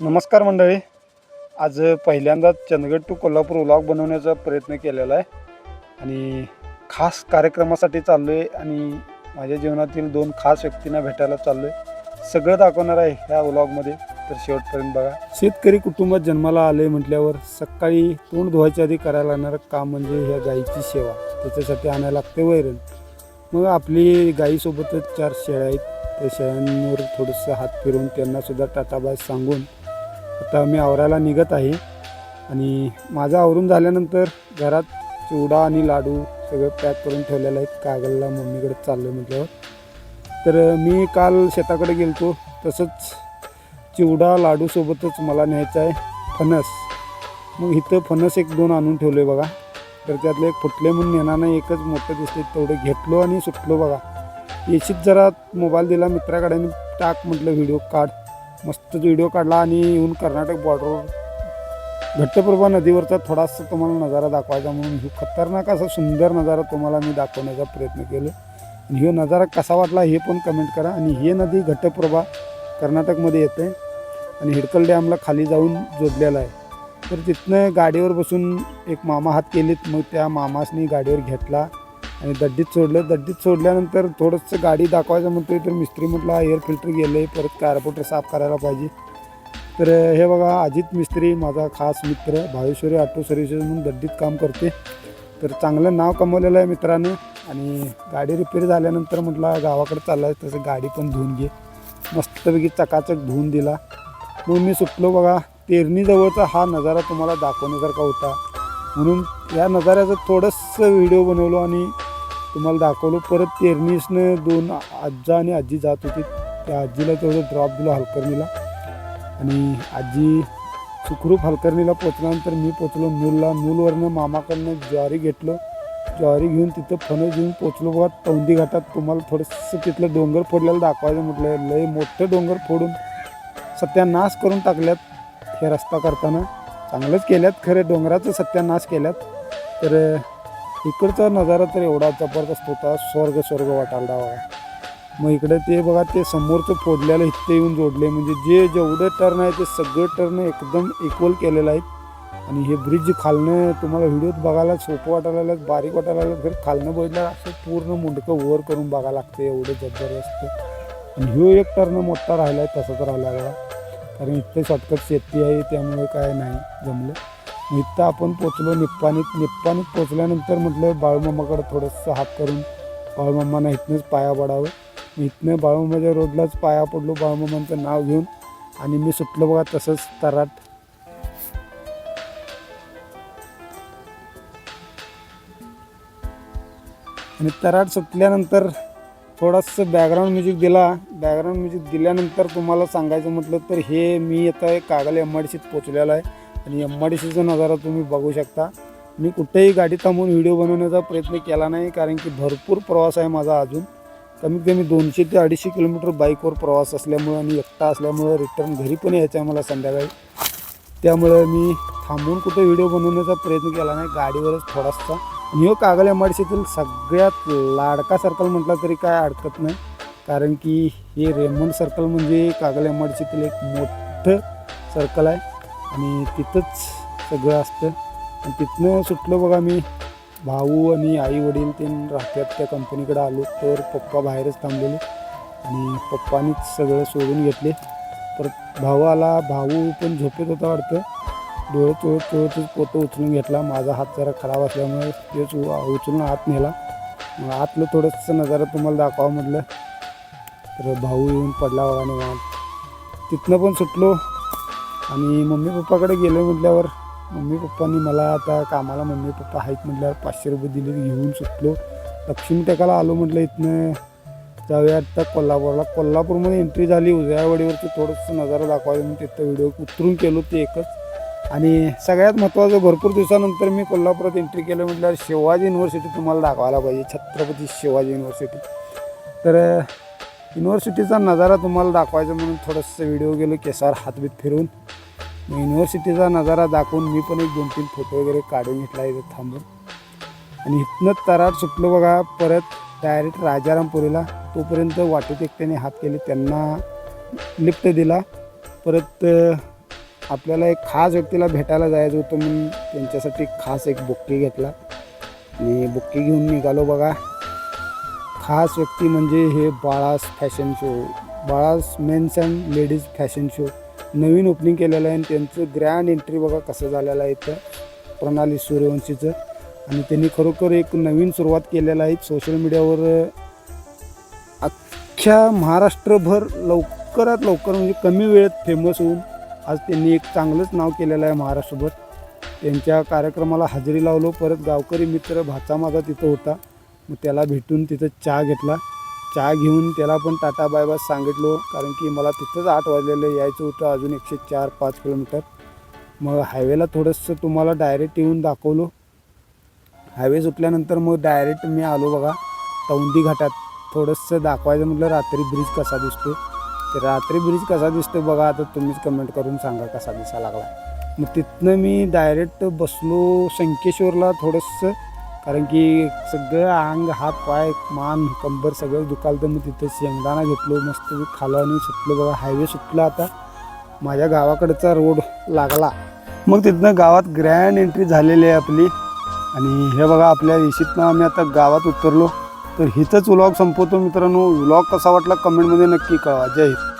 नमस्कार मंडळी. आज पहिल्यांदाच चंदगड टू कोल्हापूर व्लॉग बनवण्याचा प्रयत्न केलेला आहे. आणि खास कार्यक्रमासाठी चाललो आहे आणि माझ्या जीवनातील दोन खास व्यक्तींना भेटायला चाललो आहे सगळं दाखवणार आहे ह्या व्लॉगमध्ये तर शेवटपर्यंत बघा. शेतकरी कुटुंबात जन्माला आले म्हटल्यावर सकाळी तोंड धुवायच्या आधी करायला लागणारं काम म्हणजे ह्या गाईची सेवा. त्याच्यासाठी आणायला लागते वैरण. मग आपली गाईसोबतच चार शेळ्या आहेत. त्या शेळ्यांवर थोडंसं हात फिरून त्यांनासुद्धा टाटाबाय सांगून आता मी आवरायला निघत आहे. आणि माझं आवरून झाल्यानंतर घरात चिवडा आणि लाडू सगळं पॅक करून ठेवलेलं आहे. कागलला मम्मीकडे चाललो म्हटल्यावर. तर मी काल शेताकडे गेलतो. तसंच चिवडा लाडूसोबतच मला न्यायचं आहे फणस. मग इथं फणस एक दोन आणून ठेवले बघा. तर त्यातले एक फुटले म्हणून नेणार नाही. एकच मोठं दिसते तेवढं घेतलो आणि सुटलो बघा. येशीत जरा मोबाईल दिला मित्राकडे. टाक म्हटलं व्हिडिओ काढ. मस्त व्हिडिओ काढला आणि येऊन कर्नाटक बॉर्डरवर घट्टप्रभा नदीवरचा थोडासा तुम्हाला नजारा दाखवायचा म्हणून ही खतरनाक असा सुंदर नजारा तुम्हाला मी दाखवण्याचा प्रयत्न केलो. आणि ह्यो नजारा कसा वाटला हे पण कमेंट करा. आणि हे नदी घट्टप्रभा कर्नाटकमध्ये येते. आणि हिडकल डॅमला खाली जाऊन जोडलेला आहे. तर तिथनं गाडीवर बसून एक मामा हात केलेत. मग त्या मामासनी गाडीवर घेतला. आणि दड्डीत सोडलं. दड्डीत सोडल्यानंतर थोडंसं गाडी दाखवायचं म्हणतोय तर मिस्त्री म्हटला एअर फिल्टर गेलं आहे परत कार्बोटर साफ करायला पाहिजे. तर हे बघा अजित मिस्त्री माझा खास मित्र भावेश्वरी ऑटो सर्व्हिसेस म्हणून दड्डीत काम करते तर चांगलं नाव कमवलेलं आहे मित्राने आणि गाडी रिपेअर झाल्यानंतर म्हटलं गावाकडे चाललाय आहे तसं गाडी पण धुवून घे. मस्तपैकी चकाचक धुवून दिला. मग मी सुटलो बघा. तेरणीजवळचा हा नजारा तुम्हाला दाखवण्यासारखा होता. म्हणून या नजाऱ्याचं थोडंसं व्हिडिओ बनवलो आणि तुम्हाला दाखवलो परत तेरणीसनं दोन आज्जा आणि आजी जात होती. त्या आजीला तेवढं ड्रॉप दिलं हलकर्णीला. आणि आजी सुखरूप हलकर्णीला पोचल्यानंतर मी पोचलो मूलला मूलवरनं मामाकडनं ज्वारी घेतलं. ज्वारी घेऊन तिथं फणस घेऊन पोचलो. बघा तौंदी घाटात तुम्हाला थोडंसं तिथलं डोंगर फोडलेलं दाखवायचं म्हटलं. लय मोठं डोंगर फोडून सत्यानाश करून टाकल्यात हे रस्ता करताना. चांगलंच केल्यात खरं डोंगराचं सत्यानाश केल्यात. तर इकडचा नजारा तर एवढा जबरदस्त होता स्वर्ग स्वर्ग वाटायला बघा मग इकडे ते बघा ते समोरचं फोडल्याला इथे येऊन जोडले. म्हणजे जे जेवढं टर्न आहे ते सगळं टर्न एकदम इक्वल केलेलं आहे. आणि हे ब्रिज खालनं तुम्हाला व्हिडिओत बघायला सोपं वाटायला लागलं बारीक वाटायला लागलं. खरं खालनं बघितलं असं पूर्ण मुंडकं वर करून बघायला लागतं. एवढं जबरदस्त. आणि ह्यो एक टर्न मोठा राहिला आहे तसाच राहिला. बघा कारण इथे शॉर्टकट शेती आहे त्यामुळे काय नाही जमलं. इथं आपण पोचलो निप्पाणीत निप्पाणीत पोचल्यानंतर म्हटलं बाळूमामाकडं थोडंसं हात करून बाळूमामांना इथनंच पाया पडावं. इथनं बाळूमामाच्या रोडलाच पाया पडलो बाळूमामांचं नाव घेऊन. आणि मी सुटलो बघा तसंच तराट. आणि तराट सुटल्यानंतर थोडंसं बॅकग्राऊंड म्युझिक दिला. बॅकग्राऊंड म्युझिक दिल्यानंतर तुम्हाला सांगायचं म्हटलं तर हे मी आता कागल एम आय डी सीत पोचलेलं आहे. आणि एम डी सीचा नजारा तुम्ही बघू शकता. मी कुठेही गाडी थांबून व्हिडिओ बनवण्याचा प्रयत्न केला नाही कारण की भरपूर प्रवास आहे माझा अजून. कमीत कमी दोनशे ते अडीचशे किलोमीटर बाईकवर प्रवास असल्यामुळं आणि एकटा असल्यामुळं रिटर्न घरी पण यायचं आहे मला संध्याकाळी. त्यामुळं मी थांबून कुठे व्हिडिओ बनवण्याचा प्रयत्न केला नाही गाडीवरच थोडासा. आणि हो कागल एम सगळ्यात लाडका सर्कल म्हटला तरी काय अडकत नाही कारण की हे रेमंड सर्कल म्हणजे कागल एम एक मोठं सर्कल आहे. आणि तिथंच सगळं असतं. आणि तिथनं सुटलो बघा मी भाऊ आणि आई वडील ते राहतात त्या कंपनीकडे आलो तर पप्पा बाहेरच थांबलेले. आणि पप्पानीच सगळं सोडून घेतले. परत भाऊ आला भाऊ पण झोपेत होता वाटतं. डोळे चोळत चोळतच पोतं उचलून घेतला. माझा हात जरा खराब असल्यामुळे तेच उचलून आत नेला. मग आतलं थोडंसं नजारा तुम्हाला दाखवा म्हटलं. तर भाऊ येऊन पडला बघा निवांत. तिथनं पण सुटलो. आणि मम्मी पप्पाकडे गेलो म्हटल्यावर मम्मी पप्पांनी मला आता कामाला मम्मी पप्पा आहेत म्हटल्यावर पाचशे रुपये दिले घेऊन सुटलो. लक्ष्मी टेकाला आलो म्हटलं इथनं जाऊया आता कोल्हापूरला. कोल्हापूरमध्ये एंट्री झाली उजव्यावाडीवरती थोडंसं नजारा दाखवायला मी तिथं व्हिडिओ उतरून केलो ते एकच. आणि सगळ्यात महत्त्वाचं भरपूर दिवसानंतर मी कोल्हापुरात एंट्री केलं म्हटल्यावर शिवाजी युनिव्हर्सिटी तुम्हाला दाखवायला पाहिजे छत्रपती शिवाजी युनिव्हर्सिटी तर युनिव्हर्सिटीचा नजारा तुम्हाला दाखवायचा म्हणून थोडंसं व्हिडिओ गेलो केसावर हातबीत फिरून. युनिव्हर्सिटीचा नजारा दाखवून मी पण एक दोन तीन फोटो वगैरे काढून घेतला इथं थांबून. आणि इथनं तरार सुटलो बघा परत डायरेक्ट राजारामपुरीला. तोपर्यंत वाटेत एकट्याने हात केले त्यांना लिफ्ट दिला. परत आपल्याला एक खास व्यक्तीला भेटायला जायचं होतं म्हणून त्यांच्यासाठी खास एक बुक्की घेतला. आणि बुक्की घेऊन निघालो बघा. खास व्यक्ती म्हणजे हे Balas fashion show बाळास men's and ladies fashion show Naveen opening केलेलं आहे आणि त्यांचं ग्रँड एंट्री बघा कसं झालेलं आहे इथं. प्रणाली सूर्यवंशीचं. आणि त्यांनी खरोखर एक नवीन सुरुवात केलेलं आहे. सोशल मीडियावर अख्ख्या महाराष्ट्रभर लवकरात लवकर म्हणजे कमी वेळेत फेमस होऊन आज त्यांनी एक चांगलंच नाव केलेलं आहे महाराष्ट्रभर. त्यांच्या कार्यक्रमाला हजेरी लावलो. परत गावकरी मित्र भाचा माझा तिथं होता. मग त्याला भेटून तिथं चहा घेतला. चहा घेऊन त्याला पण टाटा बाय बाय सांगितलो कारण की मला तिथंच आठ वाजलेलं यायचं होतं अजून एकशे चार पाच किलोमीटर. मग हायवेला थोडंसं तुम्हाला डायरेक्ट येऊन दाखवलो. हायवे सुटल्यानंतर मग डायरेक्ट मी आलो बघा तौंदी घाटात. थोडंसं दाखवायचं म्हटलं रात्री ब्रिज कसा दिसतो तर रात्री ब्रिज कसा दिसतो बघा आता तुम्हीच कमेंट करून सांगा कसा दिसा लागला. मग तिथनं मी डायरेक्ट बसलो संकेश्वरला थोडंसं. कारण की सगळं अंग हात पाय मान कंबर सगळं दुखालतं. मग तिथं शेंगदाणा घेतलो मस्त खालं आणि सुटलो बघा. हायवे सुटला आता. माझ्या गावाकडचा रोड लागला. मग तिथनं गावात ग्रँड एंट्री झालेली आहे आपली. आणि हे बघा आपल्या इशीतनं आम्ही आता गावात उतरलो. तर हिथंच व्लॉग संपवतो मित्रांनो. व्लॉग कसा वाटला कमेंटमध्ये नक्की कळवा. जय हिंद.